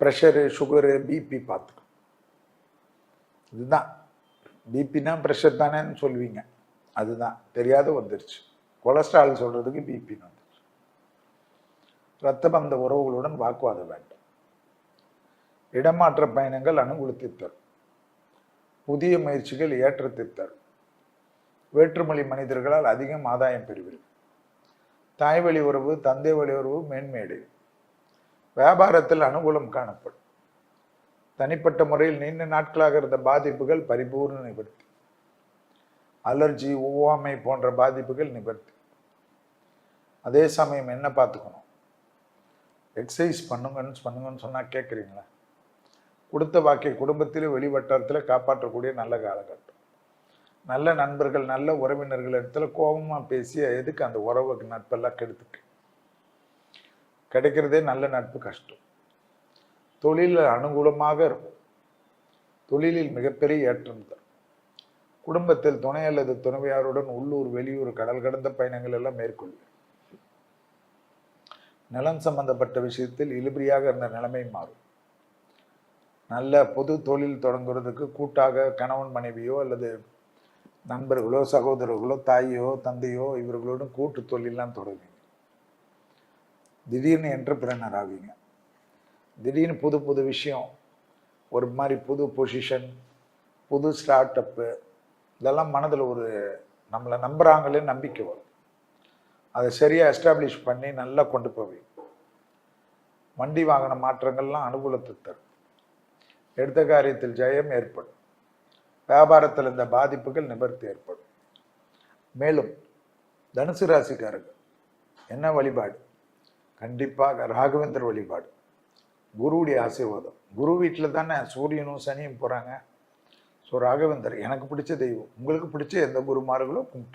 Pressure sugar BP பார்த்துக்கணும் இதுதான். பிபினா pressure தானேன்னு சொல்லுவீங்க அதுதான். தெரியாத வந்துருச்சு. கொலஸ்ட்ரால் சொல்கிறதுக்கு பிபின்னு வந்துருச்சு. ரத்தம் பந்த உறவுகளுடன் வாக்குவாதம் வேண்டும். இடமாற்ற பயணங்கள் அனுகூலத்தை தரும். புதிய முயற்சிகள் ஏற்றத்தை தரும். வேற்றுமொழி மனிதர்களால் அதிகம் ஆதாயம் பெறுவீர்கள். தாய் வழி உறவு தந்தை வழி உறவு மேன்மையடையும் வியாபாரத்தில் அனுகூலம் காணப்படும். தனிப்பட்ட முறையில் நீண்ட நாட்களாக இருந்த பாதிப்புகள் பரிபூர்ண நிவர்த்தி. அலர்ஜி ஒவ்வாமை போன்ற பாதிப்புகள் நிவர்த்தி. அதே சமயம் என்ன பார்த்துக்கணும்? எக்ஸசைஸ் பண்ணுங்கன்னு பண்ணுங்கன்னு சொன்னால் கேட்குறீங்களா? கொடுத்த வாக்கை குடும்பத்தில் வெளிவட்டாரத்தில் காப்பாற்றக்கூடிய நல்ல காலகட்டம். நல்ல நண்பர்கள் நல்ல உறவினர்கள் இடத்துல கோபமாக பேசி எதுக்கு அந்த உறவுக்கு நட்பெல்லாம் கெடுத்துக்கு? கிடைக்கிறதே நல்ல நட்பு கஷ்டம். தொழிலில் அனுகூலமாக இருக்கும். தொழிலில் மிகப்பெரிய ஏற்றம் தரும். குடும்பத்தில் துணை அல்லது துணைவியாருடன் உள்ளூர் வெளியூர் கடல் கடந்த பயணங்கள் எல்லாம் மேற்கொள்வேன் நிலம் சம்பந்தப்பட்ட விஷயத்தில் இழுபறியாக இருந்த நிலைமை மாறும். நல்ல பொது தொழில் தொடங்குறதுக்கு கூட்டாக கணவன் மனைவியோ அல்லது நண்பர்களோ சகோதரர்களோ தாயோ தந்தையோ இவர்களோடும் கூட்டு தொழிலாம் தொடங்குவீங்க திடீர்னு என்டர்பிரனர் ஆவீங்க திடீர்னு புது புது விஷயம் ஒரு மாதிரி புது பொசிஷன் புது ஸ்டார்ட் அப்பு இதெல்லாம் மனதில் ஒரு நம்மளை நம்புகிறாங்களே நம்பிக்கை வரும். அதை சரியாக எஸ்டாப்ளிஷ் பண்ணி நல்லா கொண்டு போவீங்க. வண்டி வாகன மாற்றங்கள்லாம் அனுகூலத்தை தரும். எடுத்த காரியத்தில் ஜெயம் ஏற்படும். வியாபாரத்தில் இந்த பாதிப்புகள் நிவர்த்தி ஏற்படும். மேலும் தனுசு ராசிக்காரர்கள் என்ன வழிபாடு? கண்டிப்பாக ராகவேந்தர் வழிபாடு. குருவுடைய ஆசீர்வாதம். குரு வீட்டில் தானே சூரியனும் சனியும் போகிறாங்க ஸோ ராகவேந்தர் எனக்கு பிடிச்ச தெய்வம். உங்களுக்கு பிடிச்ச எந்த குருமார்களோ கும்பிட்டு